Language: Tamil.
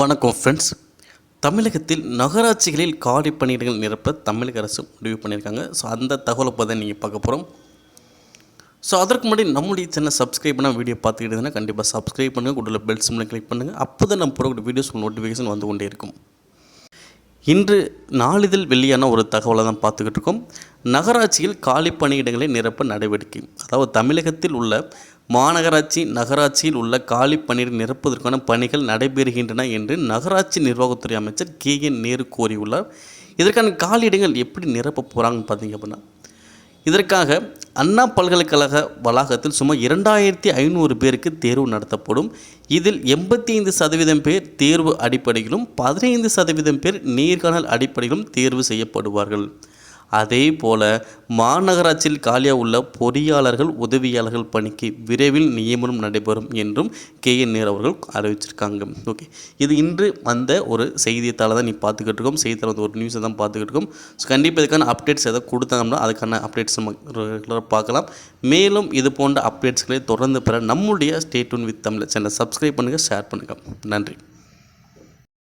வணக்கம் ஃப்ரெண்ட்ஸ் தமிழகத்தில் நகராட்சிகளில் காலி பணியிடங்கள் நிரப்ப தமிழக அரசு முடிவு பண்ணியிருக்காங்க. ஸோ அந்த தகவலை பார்த்து நீங்கள் பார்க்க போகிறோம் ஸோ அதற்கு முன்னாடி நம்முடைய சேனல் சப்ஸ்கிரைப் பண்ணால் வீடியோ பார்த்துக்கிட்டு கண்டிப்பாக சப்ஸ்கிரைப் பண்ணுங்கள் கூட பெல் சிம்மில் கிளிக் பண்ணுங்கள் அப்போ தான் நம்ம போடக்கூடிய வீடியோஸ் நோட்டிஃபிகேஷன் வந்து கொண்டே இருக்கும். இன்று நாளிதழ் வெளியான ஒரு தகவலை தான் பார்த்துக்கிட்டு இருக்கோம். நகராட்சியில் காலி பணியிடங்களை நிரப்ப நடவடிக்கை. அதாவது தமிழகத்தில் உள்ள மாநகராட்சி நகராட்சியில் உள்ள காலி பணியிடை நிரப்புவதற்கான பணிகள் நடைபெறுகின்றன என்று நகராட்சி நிர்வாகத்துறை அமைச்சர் கே என் நேரு கூறியுள்ளார். இதற்கான காலியிடங்கள் எப்படி நிரப்ப போகிறாங்கன்னு பார்த்தீங்க அப்படின்னா இதற்காக அண்ணா பல்கலைக்கழக வளாகத்தில் சுமார் இரண்டாயிரத்தி ஐநூறு பேருக்கு தேர்வு நடத்தப்படும். இதில் எண்பத்தி ஐந்து சதவீதம் பேர் தேர்வு அடிப்படையிலும் பதினைந்து சதவீதம் பேர் நேர்காணல் அடிப்படையிலும் தேர்வு செய்யப்படுவார்கள். அதே போல மாநகராட்சியில் காலியாக உள்ள பொறியாளர்கள் உதவியாளர்கள் பணிக்கு விரைவில் நியமனம் நடைபெறும் என்றும் கே. என். நேர் அவர்கள் அறிவிச்சிருக்காங்க. ஓகே. இது இன்று வந்த ஒரு செய்தித்தாளை தான் நீ பார்த்துக்கிட்டு இருக்கோம். செய்தித்தாள் வந்து ஒரு நியூஸை தான் பார்த்துக்கிட்டு இருக்கோம். ஸோ கண்டிப்பாக இதுக்கான அப்டேட்ஸ் எதாவது கொடுத்தாங்கன்னா அதுக்கான அப்டேட்ஸ் நம்ம ரெகுலராக பார்க்கலாம். மேலும் இது போன்ற அப்டேட்ஸ்களை தொடர்ந்து பெற நம்முடைய ஸ்டேட் ஒன் வித் தமிழ் சேனலை சப்ஸ்கிரைப் பண்ணுங்கள் ஷேர் பண்ணுங்கள் நன்றி.